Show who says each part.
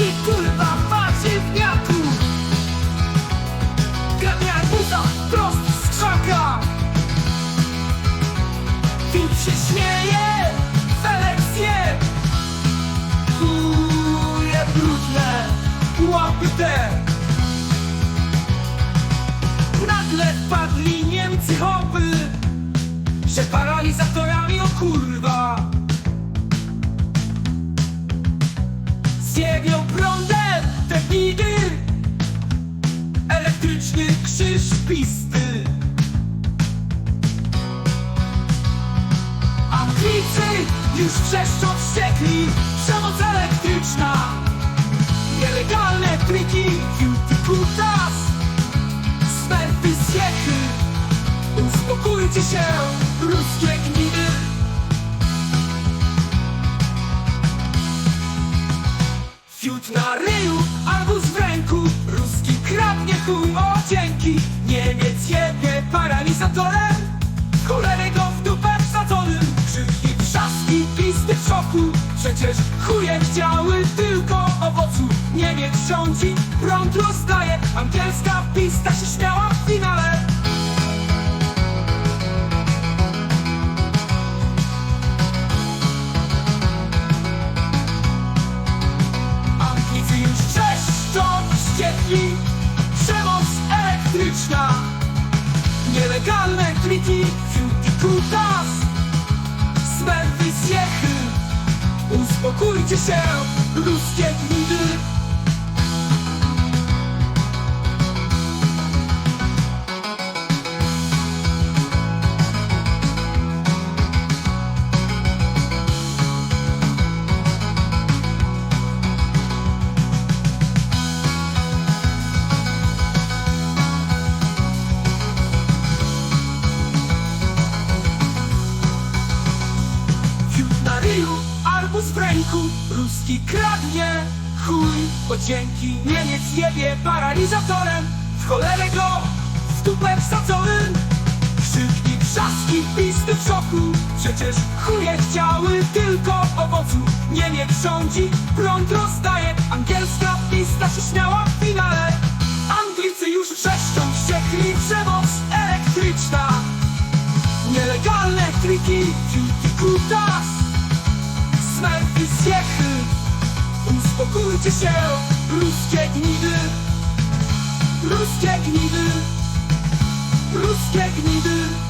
Speaker 1: I kurwa macie w wiatru. Grabia buza prost z krzaka Filip się śmieje, Felix je Kuje brudne, łapy te. Nagle wpadli Niemcy hopy Że paralizatorami o kurwa Zjebią Elektryczny krzyż pisty. Anglicy już wrzeszczą wściekli. Przemoc elektryczna. Nielegalne triki. Cutie kutas Smerfy zjechy. Uspokójcie się Ruskie gminy. Fiut na ryju, Niemiec jebie paralizatorem. Cholerę go w dupę wsadzonym. Krzyki, trzaski, pisty w szoku. Przecież chuje chciały tylko owocu. Niemiec rządzi, prąd rozdaje. Angielska pista się śmiała w finale elektryczna Nielegalne kliki Fiuti kutas. Smerfy zjechy Uspokójcie się Ruskie gnidy w ręku Ruski kradnie. Chuj Bo dzięki Niemiec jebie paralizatorem. W cholerę go w dupę wsadzonym Krzyki, trzaski, pisty w szoku. Przecież chuje chciały tylko owocu. Niemiec rządzi, prąd rozdaje. Angielska pista się śmiała w finale. Anglicy już wrzeszczą wściekli Przemoc elektryczna. Nielegalne triki, Cutie kutas Uspokójcie się Ruskie gnidy. Ruskie gnidy. Ruskie gnidy